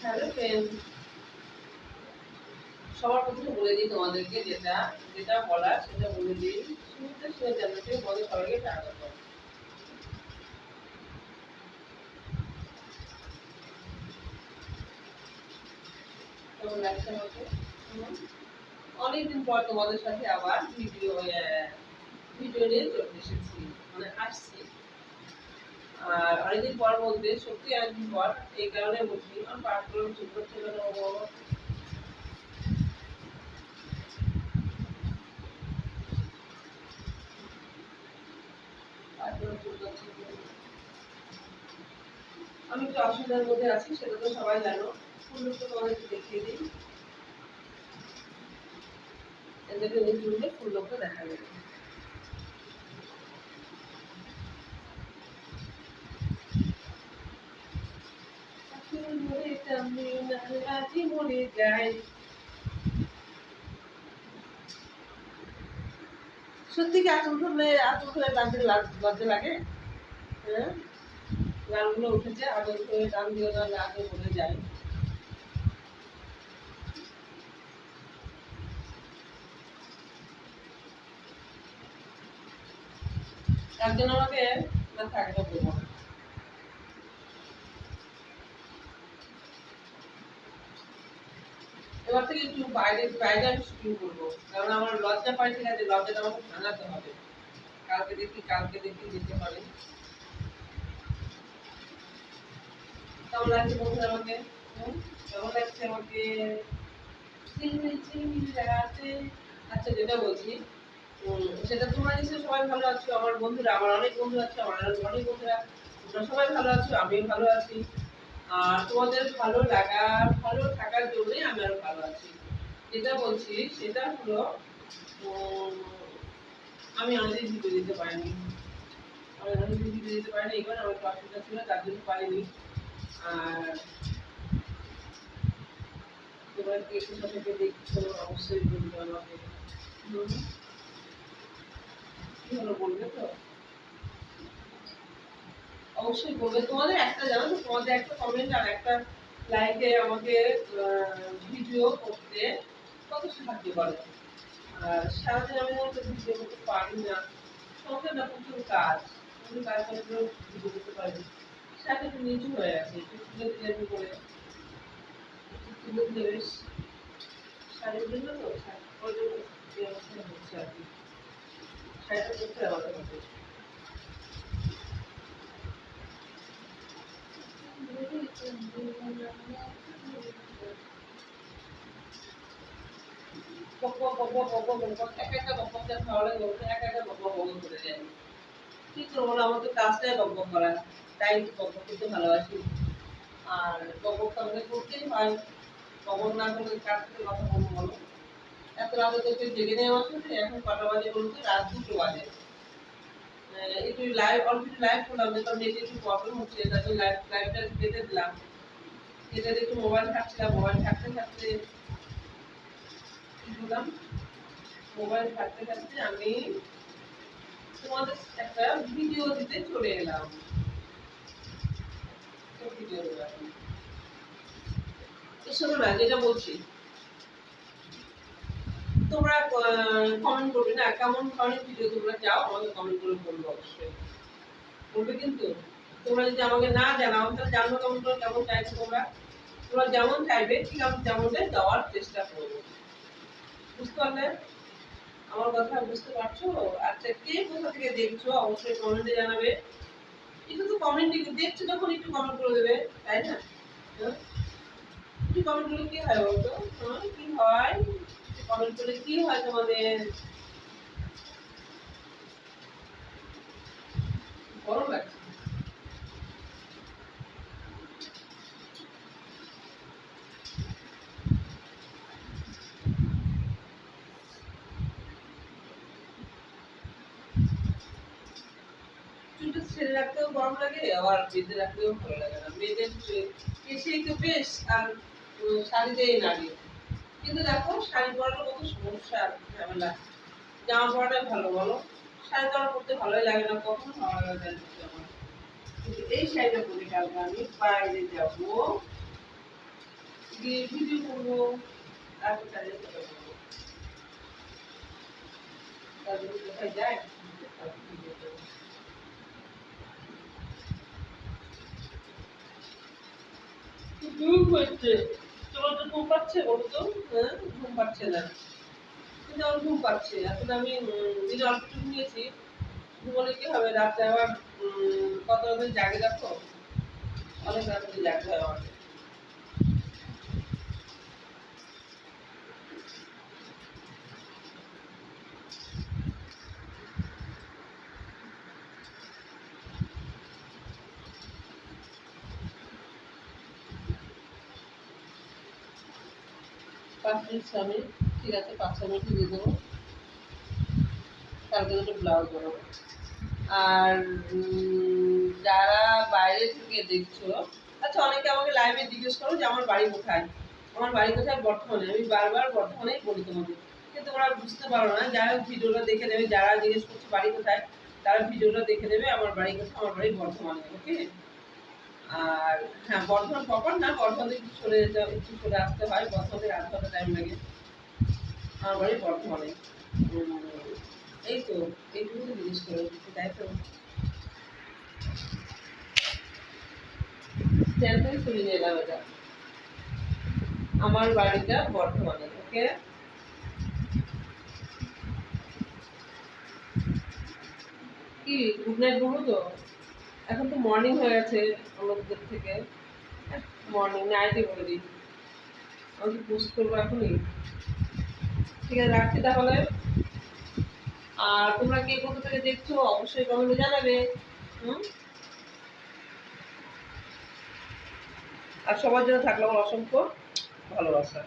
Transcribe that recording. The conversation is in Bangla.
ফ্রেন্ড সবার প্রথমে বলে দিই তোমাদেরকে যেটা যেটা বলার সেটা বলে দিই। শুনে সবাইকে অনেকদিন পর তোমাদের সাথে আবার ভিডিও ভিডিও নিয়ে চলে এসেছি। মানে আসছি। আর অনেকদিন পর বলতে, সত্যি অনেকদিন পর, এই কারণে বলছি না ও পাঠগুলো ঠিক করছিল না। আমি একটু অসুবিধার মধ্যে আছি, সেটা তো সবাই জানো। সুন্দর তো তোমাদেরকে দেখিয়ে দিই। এদেরকে উঠলে ফুল লোকটা দেখা যাবে। সত্যি কি আচল ধরলে, আচল ধরে লজ্জা লাগে হ্যাঁ? গানগুলো উঠেছে আদর করে গান দিয়ে না করে যায়। তার জন্য আমাকে মাথা আগে বলব এবার থেকে একটু বাইরে বাইরে আমি শুটিং করব। কারণ আমার লজ্জা পাই ঠিক আছে লজ্জাটা আমাকে ভাঙাতে হবে। কালকে দেখি কালকে দেখি, যেতে পারে। লাগছে বন্ধুরা আমাকে? আমাকে? আচ্ছা যেটা বলছি সবাই ভালো আছো, আমার বন্ধুরা, আমার অনেক বন্ধু আছে, আমার অনেক বন্ধুরা সবাই ভালো আছো, আমিও ভালো আছি। তোমাদের ভালো লাগা, ভালো থাকার জন্যই আমি আরও ভালো আছি। যেটা বলছি, সেটা হলো আমি অনেকদিন ভিডিও দিতে পারিনি। আমি অনেকদিন ভিডিও দিতে পারিনি, এবার আমার একটু অসুবিধা ছিল, তার জন্য পারিনি। আর তোমরা কোথা থেকে দেখছ, অবশ্যই বলবে আমাকে? কি হলো বলবে তো? অবশ্যই বলবে তোমাদের একটা জানো তো, তোমাদের একটা কমেন্ট আর একটা লাইকে আমাকে ভিডিও করতে কত সাহায্য করে। আর সারাদিন আমি মনে ভিডিও করতে পারি না। সঙ্গে না প্রচুর কাজ। প্রচুর কাজ করে ভিডিও করতে পারি সাথে একটু নিচু হয়ে আছে, একটু তুলে দিলে করে। তুলে দিলে বেশ শাড়ির জন্য তো হচ্ছে আর কি। শাড়িটা করতে হবে তো কাজটাই করা তাই আর হয় না সাথে কথা এত রাতে তো জেগে আমার এখন কটা বাজে বলতে রাত দুটো বাজে। একটু লাইভ একটু লাইভ করলাম যেটা নেটে একটু প্রবলেম হচ্ছে, তার জন্য লাইভ লাইভটা কেটে দিলাম। কেটে একটু মোবাইল থাকছিলাম মোবাইল থাকতে থাকতে করলাম? মোবাইল থাকতে থাকতে আমি তোমাদের একটা ভিডিও দিতে চলে এলাম। ভিডিও দেবো এখন। শোনো না, যেটা বলছি তোমরা কমেন্ট করবে না। কেমন ধরনের ভিডিও তোমরা চাও আমাকে কমেন্ট করে বলব অবশ্যই। বলবে কিন্তু তোমরা যদি আমাকে না জানাও তাহলে জানব কেমন করে কেমন চাইছো তোমরা? তোমরা যেমন চাইবে ঠিক আমি তেমনটাই দেওয়ার চেষ্টা করব। বুঝতে পারলে? আমার কথা বুঝতে পারছ? আচ্ছা কে কোথা থেকে দেখছ? অবশ্যই কমেন্টে জানাবে। কিন্তু তো কমেন্টে দেখছ যখন একটু কমেন্ট করে দেবে তাই না? হ্যাঁ? একটু কমেন্ট করলে কি হয় বলতো? হ্যাঁ, কি হয়? কমেন্ট করলে কি হয় তোমাদের? গরম লাগছে চুলটা ছেড়ে রাখতেও গরম লাগে, আবার বেঁধে রাখতেও ভালো লাগে না। মেয়েদের এসেই তো বেশ, আর শাড়িতেই লাগে কিন্তু দেখো, শাড়ি পরাটা কত সমস্যা ঝামেলা। জামা পরাটাই ভালো, বলো? শাড়ি তো আমার পরতে ভালোই লাগে না, কখনো ভালো লাগে না কিন্তু এই শাড়িটা পরে কালকে আমি, বাইরে যাব। গিয়ে ভিডিও তারপর কোথায় যায় তোমার তো ঘুম পাচ্ছে বলো তো হ্যাঁ ঘুম পাচ্ছে না। কিন্তু আমার ঘুম পাচ্ছে। এখন আমি উম, অল্পটু ঘুমিয়েছি। ঘুমোলে কি হবে? রাত্রে আবার কত জাগে দেখো? অনেক রাত্রে জাগতে হয় আমার। পাঁচ মিনিট আমি ঠিক আছে পাঁচ ছ দিয়ে দেবো। কালকে দুটো ব্লাউজ বানাবো। আর যারা বাইরে থেকে দেখছ আচ্ছা অনেকে আমাকে লাইভে জিজ্ঞেস করো যে, আমার বাড়ি কোথায়? আমার বাড়ি কোথায়? বর্ধমানে। আমি বারবার বর্ধমানেই বলি তোমাদের কিন্তু তোমরা বুঝতে পারো না। যারা ভিডিওটা দেখে নেবে। যারা জিজ্ঞেস করছে, বাড়ি কোথায়? তারা ভিডিওটা দেখে নেবে। আমার বাড়ি কোথায়? আমার বাড়ি বর্ধমানে। ওকে? আর হ্যাঁ বর্ধমান প্রপার না, বর্ধমান একটু চলে যেতে, একটু চলে আসতে হয়, বর্ধমান আধ ঘণ্টা টাইম লাগে? আমার বাড়ি বর্ধমানে। এই তো এইটুকু জিজ্ঞেস করে তাই তো আমার বাড়িটা বর্ধমানে ওকে কি গুড নাইট তো? এখন তো মর্নিং হয়ে গেছে আমাদের থেকে। মর্নিং নাইটে বলে দিই। আমি কি পোস্ট করব এখনই। ঠিক আছে, রাখছি তাহলে। আর তোমরা কে কোথা থেকে দেখছ, অবশ্যই কমেন্টে জানাবে। হুম? আর সবার জন্য থাকল আমার অসংখ্য ভালোবাসা।